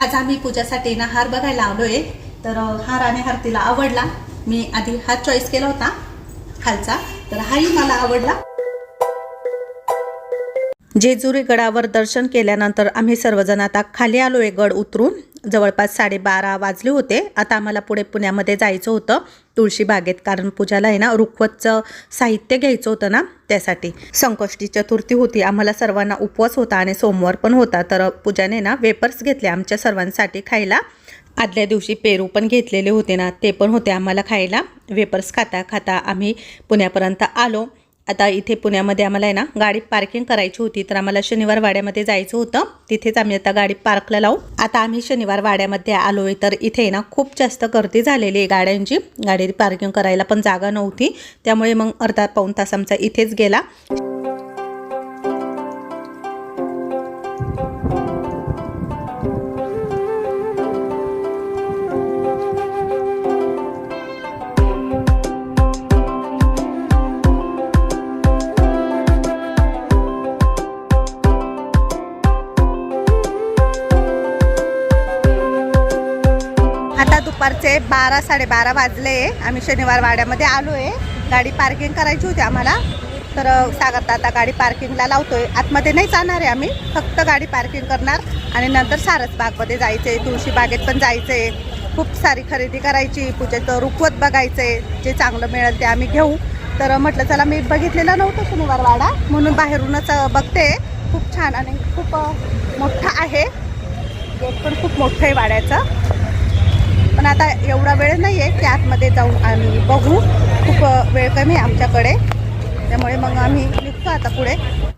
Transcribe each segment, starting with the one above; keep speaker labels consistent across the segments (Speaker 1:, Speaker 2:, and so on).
Speaker 1: आज आम्ही पूजासाठी ना हार बघायला आलोय. तर हार आणि हार तिला आवडला. मी आधी हा चॉईस केला होता खालचा. तर हाही मला आवडला. जेजुरी गडावर दर्शन केल्यानंतर आम्ही सर्वजण आता खाली आलोय गड उतरून. जवळपास साडेबारा वाजले होते. आता आम्हाला पुढे पुण्यामध्ये जायचं होतं. तुळशी बागेत कारण पूजाला आहे ना रुखवतचं साहित्य घ्यायचं होतं ना त्यासाठी. संकष्टी चतुर्थी होती. आम्हाला सर्वांना उपवास होता आणि सोमवार पण होता. तर पूजाने ना वेपर्स घेतले आमच्या सर्वांसाठी खायला. आदल्या दिवशी पेरू पण घेतलेले होते ना ते पण होते आम्हाला खायला. वेपर्स खाता खाता आम्ही पुण्यापर्यंत आलो. आता इथे पुण्यामध्ये आम्हाला आहे ना गाडी पार्किंग करायची होती. तर आम्हाला शनिवार वाड्यामध्ये जायचं होतं. तिथेच आम्ही आता गाडी पार्कला लावू. आता आम्ही शनिवार वाड्यामध्ये आलो आहे तर इथे ना खूप जास्त गर्दी झालेली आहे गाड्यांची. गाडी पार्किंग करायला पण जागा नव्हती. त्यामुळे मग अर्धा पाऊण तास आमचा इथेच गेला. बारा साडेबारा वाजले आम्ही शनिवार वाड्यामध्ये आलो आहे गाडी पार्किंग करायची होती आम्हाला. तर अ, सागर आता गाडी पार्किंगला लावतोय. आतमध्ये नाही जाणार आहे आम्ही. फक्त गाडी पार्किंग करणार. आणि नंतर सारसबागमध्ये जायचं आहे तुळशी बागेत पण जायचं आहे खूप सारी खरेदी करायची. पूजेचं रुखवत बघायचं आहे जे चांगलं मिळेल ते आम्ही घेऊ. तर म्हटलं चला मी बघितलेलं नव्हतं शनिवार वाडा. म्हणून बाहेरूनच बघते. खूप छान आणि खूप मोठा आहे. गेट पण खूप मोठं आहे वाड्याचं. पण आता एवढा वेळ नाही आहे की आतमध्ये जाऊन आम्ही बघू. खूप वेळ कमी आहे आमच्याकडे. त्यामुळे मग आम्ही निघतो आता पुढे.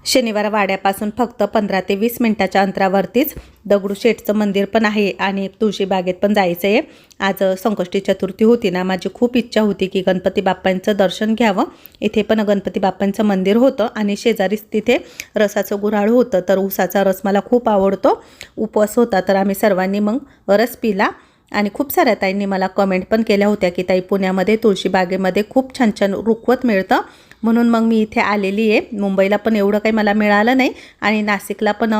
Speaker 1: शनिवार वाड्यापासून फक्त पंधरा ते वीस मिनिटाच्या अंतरावरतीच दगडूशेठचं मंदिर पण आहे आणि तुळशी बागेत पण जायचं आहे आज संकष्टी चतुर्थी होती ना माझी खूप इच्छा होती की गणपती बाप्पांचं दर्शन घ्यावं. इथे पण गणपती बाप्पांचं मंदिर होतं आणि शेजारीच तिथे रसाचं गुऱ्हाळ होतं. तर ऊसाचा रस मला खूप आवडतो. उपवास होता तर आम्ही सर्वांनी मग रस पिला. आणि खूप साऱ्या ताईंनी मला कमेंट पण केल्या होत्या की ताई पुण्यामध्ये तुळशीबागेमध्ये खूप छान छान रुखवत मिळतं. म्हणून मग मी इथे आलेली आहे. मुंबईला पण एवढं काही मला मिळालं नाही आणि नाशिकला पण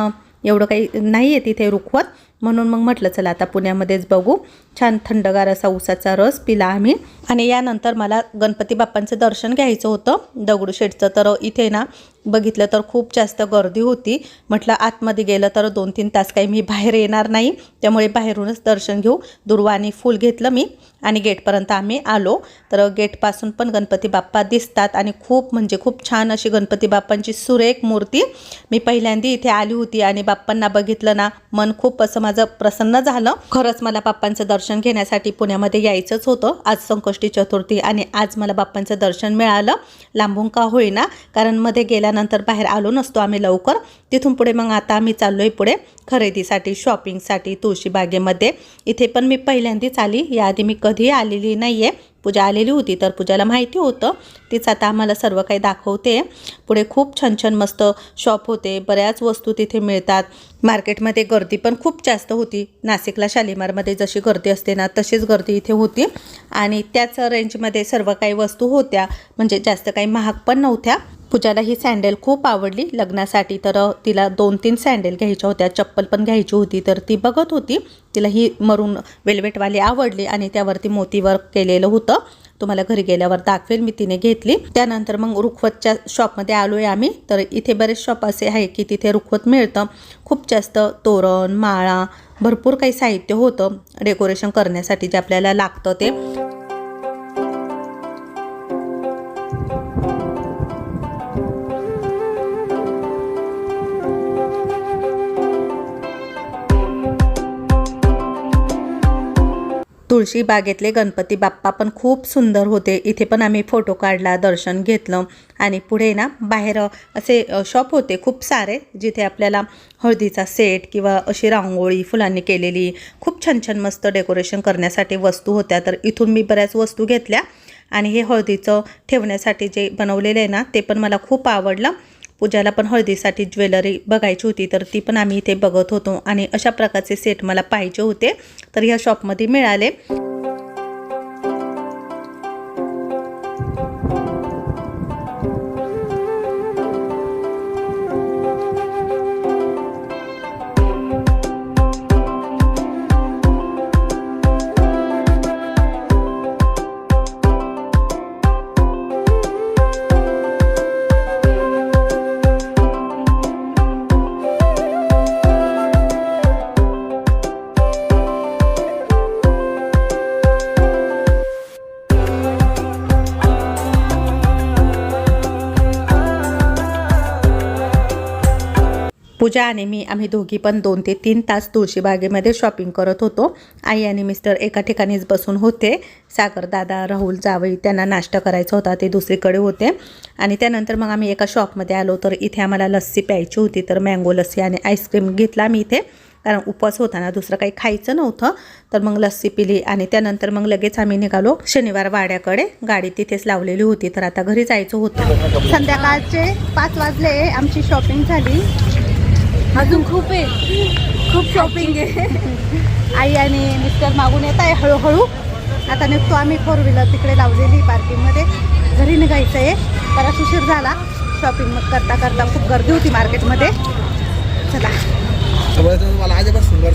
Speaker 1: एवढं काही नाही आहे तिथे रुखवत. म्हणून मग म्हटलं चला आता पुण्यामध्येच बघू. छान थंडगार असा उसाचा रस पिला आम्ही. आणि यानंतर मला गणपती बाप्पांचं दर्शन घ्यायचं होतं. दगडूशेठचं तर इथे ना बघितलं तर खूप जास्त गर्दी होती. म्हटलं आतमध्ये गेलं तर दोन तीन तास काही मी बाहेर येणार नाही. त्यामुळे बाहेरूनच दर्शन घेऊ. दुर्वा फूल घेतलं मी. आणि गेटपर्यंत आम्ही आलो. तर गेटपासून पण गणपती बाप्पा दिसतात. आणि खूप म्हणजे खूप छान अशी गणपती बाप्पांची सुरेख मूर्ती. मी पहिल्यांदा इथे आली होती आणि बाप्पांना बघितलं ना मन खूप असं माझं प्रसन्न झालं. खरंच मला बाप्पांचं दर्शन घेण्यासाठी पुण्यामध्ये यायचंच होतं. आज संकष्टी चतुर्थी आणि आज मला बाप्पांचं दर्शन मिळालं. लांबून का होईना कारण मध्ये गेल्यानंतर बाहेर आलो नसतो आम्ही लवकर. तिथून पुढे मग आता आम्ही चाललोय पुढे खरेदीसाठी शॉपिंगसाठी तुळशीबागेमध्ये. इथे पण मी पहिल्यांदाच आली. याआधी मी कधीही आलेली नाही आहे पूजा आलेली होती तर पूजाला माहिती होतं. तीच आता आम्हाला सर्व काही दाखवते. पुढे खूप छान छान मस्त शॉप होते. बऱ्याच वस्तू तिथे मिळतात. मार्केटमध्ये गर्दी पण खूप जास्त होती. नाशिकला शालिमारमध्ये जशी गर्दी असते ना तशीच गर्दी इथे होती. आणि त्याच रेंजमध्ये सर्व काही वस्तू होत्या. म्हणजे जास्त काही महाग पण नव्हत्या. पूजाला ही सँडल खूप आवडली. लग्नासाठी तर तिला दोन तीन सँडल घ्यायच्या होत्या. चप्पल पण घ्यायची होती तर ती बघत होती. तिला ही मरून वेल्वेटवाली आवडली आणि त्यावरती मोतीवर्क केलेलं होतं. तुम्हाला घरी गेल्यावर दाखवेल मी तिने घेतली. त्यानंतर मग रुखवतच्या शॉपमध्ये आलो आहे आम्ही. तर इथे बरेच शॉप असे आहे की तिथे रुखवत मिळतं. खूप जास्त तोरण माळा भरपूर काही साहित्य होतं. डेकोरेशन करण्यासाठी जे आपल्याला लागतं ते. तुळशी बागेतले गणपती बाप्पा पण खूप सुंदर होते. इथे पण आम्ही फोटो काढला दर्शन घेतलं आणि पुढे ना बाहेर असे शॉप होते खूप सारे जिथे आपल्याला हळदीचा सेट किंवा अशी रांगोळी फुलांनी केलेली खूप छान छान मस्त डेकोरेशन करण्यासाठी वस्तू होत्या. तर इथून मी बऱ्याच वस्तू घेतल्या आणि हे हळदीचं ठेवण्यासाठी जे बनवलेलं आहे ना ते पण मला खूप आवडलं. पूजाला पण हळदीसाठी ज्वेलरी बघायची होती तर ती पण आम्ही इथे बघत होतो. आणि अशा प्रकारचे सेट मला पाहिजे होते तर ह्या शॉपमध्ये मिळाले. पूजा आणि मी आम्ही दोघी पण दोन ते तीन तास तुळशीबागेमध्ये शॉपिंग करत होतो. आई आणि मिस्टर एका ठिकाणीच बसून होते. सागर दादा राहुल जावई त्यांना नाश्ता करायचा होता ते दुसरीकडे होते. आणि त्यानंतर मग आम्ही एका शॉपमध्ये आलो तर इथे आम्हाला लस्सी प्यायची होती तर मँगो लस्सी आणि आईस्क्रीम घेतला मी इथे. कारण उपवास होता ना दुसरं काही खायचं नव्हतं. तर मग लस्सी पिली आणि त्यानंतर मग लगेच आम्ही निघालो शनिवार वाड्याकडे. गाडी तिथेच लावलेली होती तर आता घरी जायचं होतं. संध्याकाळचे पाच वाजले आमची शॉपिंग झाली.
Speaker 2: अजून खूप आहे.
Speaker 1: खूप शॉपिंग आहे. आई आणि मिस्टर मागून येत आहे हळूहळू. आता निघतो आम्ही फोर व्हीलर तिकडे लावलेली पार्किंगमध्ये घरी निघायचं आहे. बराच उशीर झाला. शॉपिंग मग करता करता खूप गर्दी होती मार्केटमध्ये चला.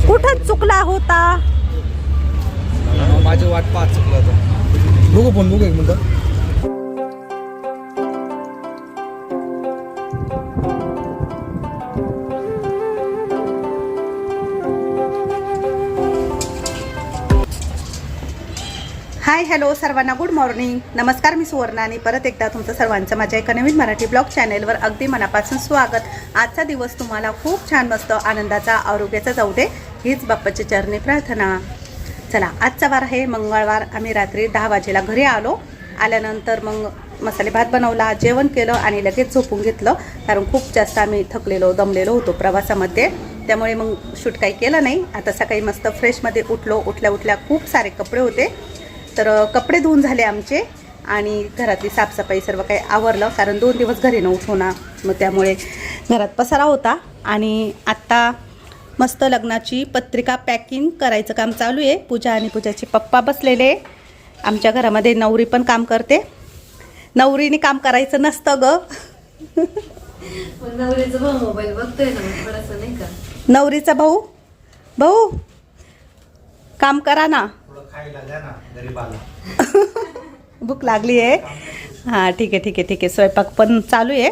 Speaker 1: कुठं चुकला होता?
Speaker 3: माझी वाट पाच चुकलं होता. बघू फोन बघू एक मिनटं.
Speaker 1: हाय हॅलो सर्वांना गुड मॉर्निंग नमस्कार मी सुवर्णा आणि परत एकदा तुमचं सर्वांचं माझ्या एका नवीन मराठी ब्लॉग चॅनेलवर अगदी मनापासून स्वागत. आजचा दिवस तुम्हाला खूप छान मस्त आनंदाचा आरोग्याचा जाऊ दे हीच बाप्पाची चरणी प्रार्थना. चला आजचा वार आहे मंगळवार आम्ही रात्री दहा वाजेला घरी आलो. आल्यानंतर मग मसाले भात बनवला जेवण केलं आणि लगेच झोपून घेतलं. कारण खूप जास्त आम्ही थकलेलो दमलेलो होतो प्रवासामध्ये. त्यामुळे मग शूट काही केलं नाही. आता सकाळी मस्त फ्रेशमध्ये उठलो. उठल्या उठल्या खूप सारे कपडे होते. तर कपडे धुवून झाले आमचे आणि घरातली साफसफाई सर्व काही आवरलं कारण दोन दिवस घरी नव्हतो ना मग त्यामुळे घरात पसारा होता. आणि आत्ता मस्त लग्नाची पत्रिका पॅकिंग करायचं काम चालू आहे. पूजा आणि पूजाचे पप्पा बसलेले. आमच्या घरामध्ये नवरी पण काम करते. नवरीने काम करायचं नसतं ग.
Speaker 2: नवरीचं भाऊ मोबाईल बघतोय ना नाही का?
Speaker 1: नवरीचा भाऊ? भाऊ काम करा ना. भूक लागली आहे. हां ठीक आहे ठीक आहे ठीक आहे. स्वयंपाक पण चालू आहे.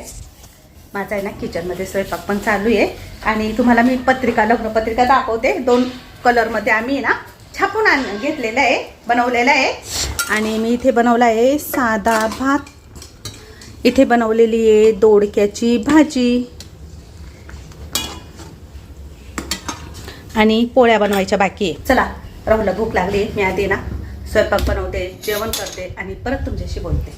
Speaker 1: माझा आहे ना किचनमध्ये स्वयंपाक पण चालू आहे. आणि तुम्हाला मी पत्रिका लग्नपत्रिका दाखवते. दोन कलरमध्ये आम्ही ना छापून आण घेतलेलं आहे बनवलेलं आहे. आणि मी इथे बनवला आहे साधा भात. इथे बनवलेली आहे दोडक्याची भाजी. आणि पोळ्या बनवायच्या बाकी आहे. चला राहुलला भूक लागली मी आधी ना. स्वयंपाक बनवते जेवण करते आणि परत तुमच्याशी बोलते.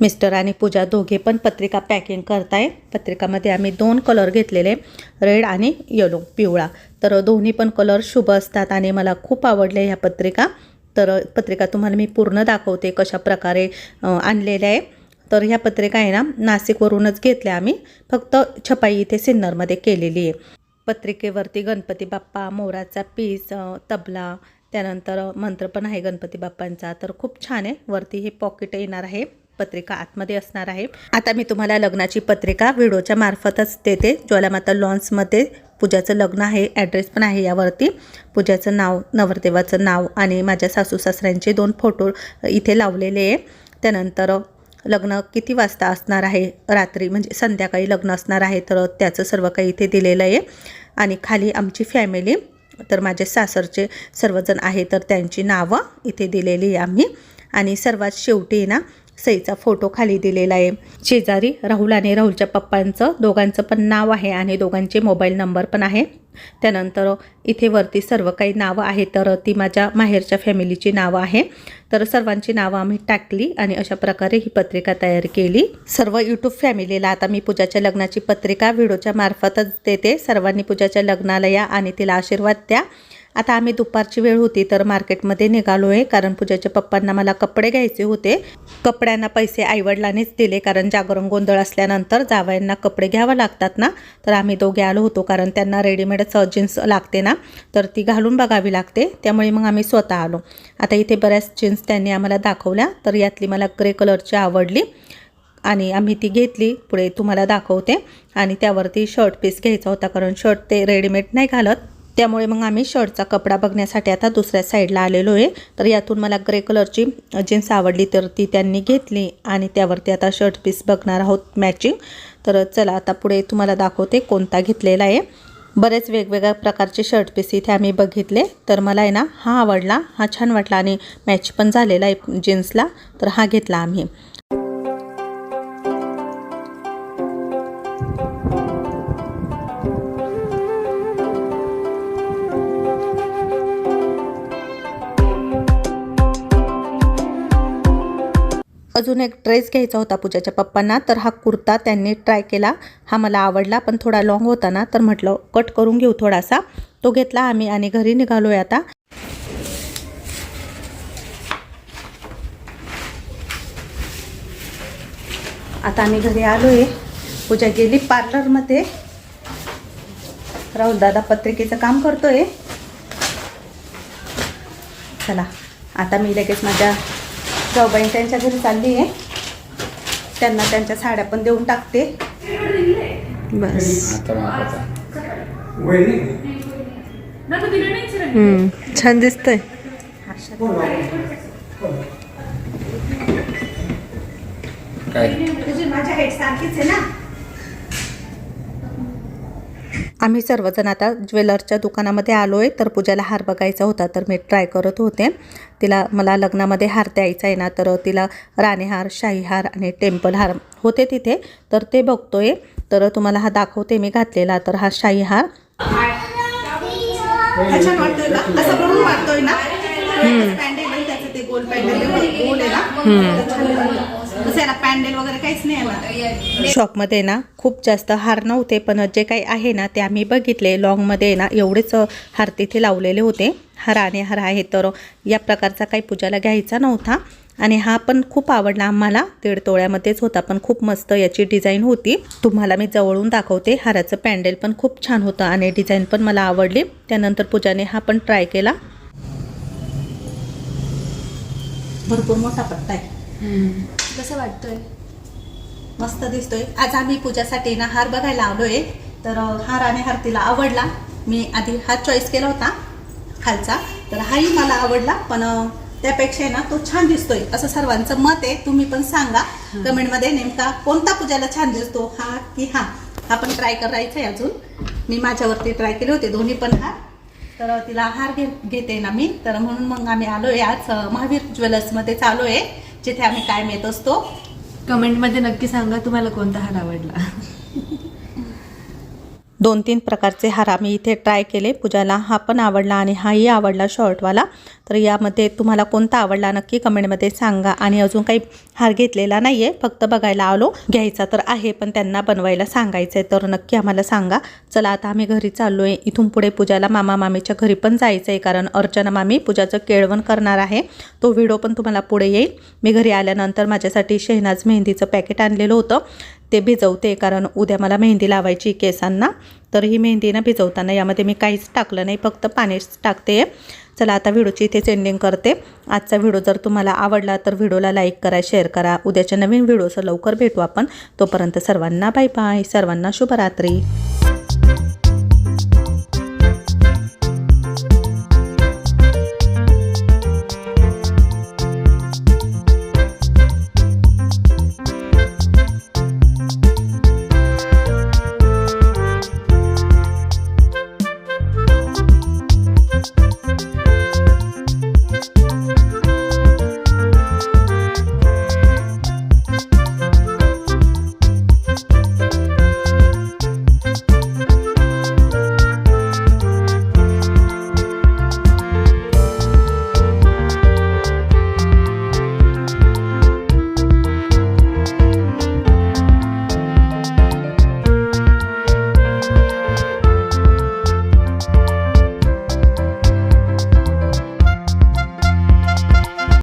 Speaker 1: मिस्टर आणि पूजा दोघे पण पत्रिका पॅकिंग करताय पत्रिकामध्ये आम्ही दोन कलर घेतलेले रेड आणि येलो पिवळा. तर दोन्ही पण कलर शुभ असतात आणि मला खूप आवडले ह्या पत्रिका. तर पत्रिका तुम्हाला मी पूर्ण दाखवते कशा प्रकारे आणलेल्या आहे तर ह्या पत्रिका आहे ना नाशिकवरूनच घेतल्या आम्ही. फक्त छपाई इथे सिन्नरमध्ये केलेली आहे. पत्रिकेवरती गणपती बाप्पा मोराचा पीस तबला त्यानंतर मंत्र पण आहे गणपती बाप्पांचा. तर खूप छान आहे. वरती हे पॉकेट येणार आहे. पत्रिका आतमध्ये असणार आहे. आता मी तुम्हाला लग्नाची पत्रिका व्हिडिओच्या मार्फतच देते. ज्वालामाता लॉन्समध्ये पूजाचं लग्न आहे. ॲड्रेस पण आहे यावरती. पूजाचं नाव नवरदेवाचं नाव आणि माझ्या सासू सासऱ्यांचे दोन फोटो इथे लावलेले आहे. त्यानंतर लग्न किती वाजता असणार आहे? रात्री म्हणजे संध्याकाळी लग्न असणार आहे तर त्याचं सर्व काही इथे दिलेलं आहे. आणि खाली आमची फॅमिली तर माझे सासरचे सर्वजण आहे तर त्यांची नावं इथे दिलेली आहे आम्ही. आणि सर्वात शेवटी ना सईचा फोटो खाली दिलेला आहे. शेजारी राहुल आणि राहुलच्या पप्पांचं दोघांचं पण नाव आहे आणि दोघांचे मोबाईल नंबर पण आहे. त्यानंतर इथे वरती सर्व काही नावं आहेत तर ती माझ्या माहेरच्या फॅमिलीची नावं आहे. तर सर्वांची नावं आम्ही टाकली आणि अशा प्रकारे ही पत्रिका तयार केली. सर्व यूट्यूब फॅमिलीला आता मी पूजाच्या लग्नाची पत्रिका व्हिडिओच्या मार्फतच देते. सर्वांनी पूजाच्या लग्नाला या आणि तिला आशीर्वाद द्या. आता आम्ही दुपारची वेळ होती तर मार्केटमध्ये निघालो आहे कारण पूजाच्या पप्पांना मला कपडे घ्यायचे होते. कपड्यांना पैसे आईवडिलांनीच दिले कारण जागरण गोंधळ असल्यानंतर जावयांना कपडे घ्यावं लागतात ना? तर आम्ही दोघे आलो होतो कारण त्यांना रेडीमेडच जीन्स लागते ना? तर ती घालून बघावी लागते त्यामुळे मग आम्ही स्वतः आलो. आता इथे बऱ्याच जीन्स त्यांनी आम्हाला दाखवल्या तर यातली मला ग्रे कलरची आवडली आणि आम्ही ती घेतली. पुढे तुम्हाला दाखवते. आणि त्यावरती शर्ट पीस घ्यायचा होता कारण शर्ट ते रेडीमेड नाही घालत. त्यामुळे मग आम्ही शर्टचा कपडा बघण्यासाठी आता दुसऱ्या साईडला आलेलो आहे तर यातून मला ग्रे कलरची जीन्स आवडली तर ती त्यांनी घेतली आणि त्यावरती आता शर्ट पीस बघणार आहोत मॅचिंग तर चला आता पुढे तुम्हाला दाखवते कोणता घेतलेला आहे. बरेच वेगवेगळ्या प्रकारचे शर्ट पीस इथे आम्ही बघितले. तर मला आहे ना हा आवडला हा छान वाटला आणि मॅच पण झालेला आहे जीन्सला. तर हा घेतला आम्ही. अजून एक ड्रेस घ्यायचा होता पूजाच्या पप्पांना तर हा कुर्ता त्यांनी ट्राय केला. हा मला आवडला पण थोडा लॉंग होता ना तर म्हटलं कट करून घेऊ थोडासा. तो घेतला आम्ही आणि घरी निघालो आहे आता. आता आम्ही घरी आलो आहे पूजा गेली पार्लरमध्ये राहुल दादा पत्रिकेचं काम करतोय. चला आता मी लगेच माझ्या जाऊबाई त्यांच्या घरी चालली आहे. त्यांना त्यांच्या साड्या पण देऊन टाकते. बस.
Speaker 2: छान दिसतंय.
Speaker 3: काय?
Speaker 1: तुझी माझ्या सारखीच आहे ना? आम्ही सर्वजण आता ज्वेलरच्या दुकानामध्ये आलो आहे तर पूजाला हार बघायचा होता तर मी ट्राय करत होते. तिला मला लग्नामध्ये हार द्यायचा आहे ना तर तिला राणीहार शाहीहार आणि टेम्पल हार होते तिथे तर ते बघतोय. तर तुम्हाला हा दाखवते मी घातलेला तर हा शाही हार. ना? पॅन्डेल आहे ना पॅन्डेल वगैरे काहीच नाही शॉपमध्ये ना खूप जास्त हार नव्हते पण जे काही आहे ना ते आम्ही बघितले. लॉंगमध्ये ना एवढेच हार तिथे लावलेले होते. हार आणि हार आहे तर या प्रकारचा काही पूजाला घ्यायचा नव्हता. आणि हा पण खूप आवडला आम्हाला. दीड तोळ्यामध्येच होता पण खूप मस्त याची डिझाईन होती. तुम्हाला मी जवळून दाखवते. हाराचं पॅन्डेल पण खूप छान होतं आणि डिझाईन पण मला आवडली. त्यानंतर पूजाने हा पण ट्राय केला. भरपूर मोठा पट्टा आहे.
Speaker 2: कसं वाटतंय?
Speaker 1: मस्त दिसतोय. आज आम्ही पूजासाठी ना हार बघायला आलोय. तर हार आणि हार तिला आवडला. मी आधी हा चॉईस केला होता खालचा. तर हाही मला आवडला पण त्यापेक्षा ना तो छान दिसतोय. असं सर्वांचं मत आहे. तुम्ही पण सांगा. कमेंटमध्ये नेमका कोणता पूजाला छान दिसतो हा की हा? हा पण ट्राय करायचा आहे अजून. मी माझ्यावरती ट्राय केले होते दोन्ही पण हार. तर तिला हार घे घेते ना मी. तर म्हणून मग आम्ही आलोय आज महावीर ज्वेलर्समध्ये चालू आहे जिथे आम्ही कायम येत असतो.
Speaker 2: कमेंटमध्ये नक्की सांगा तुम्हाला कोणता हार आवडला.
Speaker 1: दोन तीन प्रकारचे हार आम्ही इथे ट्राय केले. पूजाला हा पण आवडला आणि हाही आवडला शॉर्टवाला तर यामध्ये तुम्हाला कोणता आवडला नक्की कमेंटमध्ये सांगा. आणि अजून काही हार घेतलेला नाही आहे फक्त बघायला आलो. घ्यायचा तर आहे पण त्यांना बनवायला सांगायचं आहे तर नक्की आम्हाला सांगा. चला आता आम्ही घरी चाललो आहे इथून पुढे पूजाला मामा मामीच्या घरी पण जायचं आहे कारण अर्चना मामी पूजाचं केळवण करणार आहे. तो व्हिडिओ पण तुम्हाला पुढे येईल. मी घरी आल्यानंतर माझ्यासाठी शेहनाज मेहंदीचं पॅकेट आणलेलं होतं. ते भिजवते कारण उद्या मला मेहंदी लावायची केसांना तर ही मेहंदी ना भिजवताना यामध्ये मी काहीच टाकलं नाही फक्त पाणीच टाकते. चला आता व्हिडिओची इथेच एंडिंग करते. आजचा व्हिडिओ जर तुम्हाला आवडला तर व्हिडिओला लाईक करा शेअर करा. उद्याच्या नवीन व्हिडिओचं लवकर भेटू आपण. तोपर्यंत सर्वांना बाय बाय सर्वांना शुभरात्री.